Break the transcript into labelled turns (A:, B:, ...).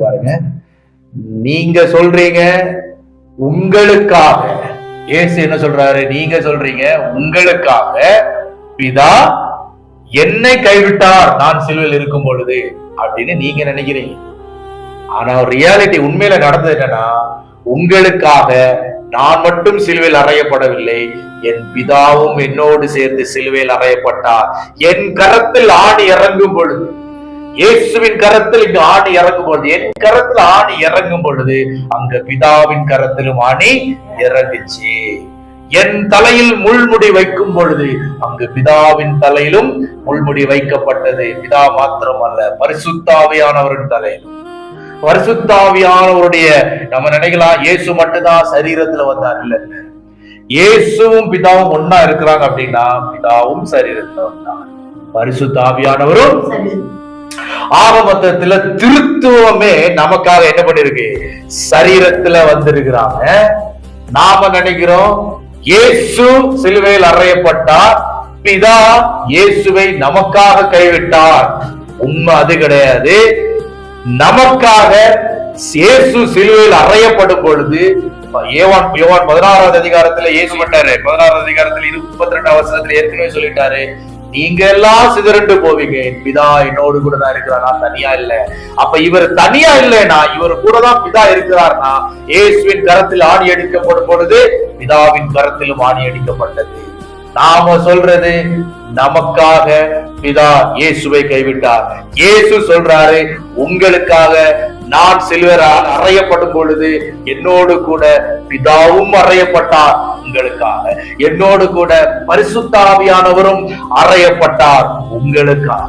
A: பாருங்க. நீங்க சொல்றீங்க உங்களுக்காக. ஏசு என்ன சொல்றாரு? நீங்க சொல்றீங்க உங்களுக்காக பிதா என்னை கைவிட்டார் நான் சிலுவையில் இருக்கும் பொழுது அப்படின்னு நீங்க நினைக்கிறீங்க. ஆனா ரியாலிட்டி உண்மையில நடந்தது என்னன்னா உங்களுக்காக நான் மட்டும் சிலுவையில் அறையப்படவில்லை என் பிதாவும் என்னோடு சேர்ந்து சிலுவையில் அறையப்பட்டார். என் கரத்தில் ஆணி இறங்கும் பொழுது இயேசுவின் கரத்தில் இங்கு ஆணி இறங்கும் பொழுது என் கரத்தில் ஆணி இறங்கும் பொழுது அங்க பிதாவின் கரத்திலும் ஆணி இறங்குச்சு. என் தலையில் முள்முடி வைக்கும் பொழுது அங்கு பிதாவின் தலையிலும் முள்முடி வைக்கப்பட்டது. பிதா மாத்திரம் அல்ல பரிசுத்தாவியானவரின் தலையிலும். பரிசுத்தாவியானவருடைய நம்ம நினைக்கலாம் இயேசு மட்டும்தான் சரீரத்துல வந்தார். இல்ல இயேசுவும் பிதாவும் ஒன்னா இருக்கிறாங்க அப்படின்னா பிதாவும் சரீரத்துல வந்தார். பரிசுத்தாவியானவரும்
B: சரி
A: ஆக மொத்தத்துல திருத்துவமே நமக்காக என்ன பண்ணிருக்கு? சரீரத்துல வந்திருக்கிறாங்க. நாம நினைக்கிறோம் இயேசு சிலுவையில் அறையப்பட்டார். பிதா இயேசுவை நமக்காக கைவிட்டார். உண்மை அது கிடையாது. நமக்காக இயேசு சிலுவையில் அறையப்படும் பொழுது ஏவான் யோவான் பதினாறாவது அதிகாரத்துல இயேசு பட்டாரு. பதினாறாவது அதிகாரத்துல இது முப்பத்தி ரெண்டாம் வருஷத்துல ஏற்கனவே சொல்லிட்டாரு. நீங்க எல்லாம் சிதறண்டு போவீங்க. என் பிதா என்னோடு கூட தான் இருக்கிறார். நான் தனியா இல்ல. அப்ப இவர் தனியா இல்லைனா இவர் கூட தான் பிதா இருக்கிறார்னா இயேசுவின் கரத்தில் ஆணி அடிக்கப்படும் பொழுது பிதாவின் கரத்திலும் ஆணி அடிக்கப்பட்டது. நாம சொல்றது நமக்காக பிதா இயேசுவை கைவிட்டார். இயேசு சொல்றாரு உங்களுக்காக நான் சிலுவர் அறையப்படும் பொழுது என்னோடு கூட பிதாவும் அறையப்பட்டார். உங்களுக்காக. என்னோடு கூட பரிசுத்தாவியானவரும் அறையப்பட்டார். உங்களுக்காக.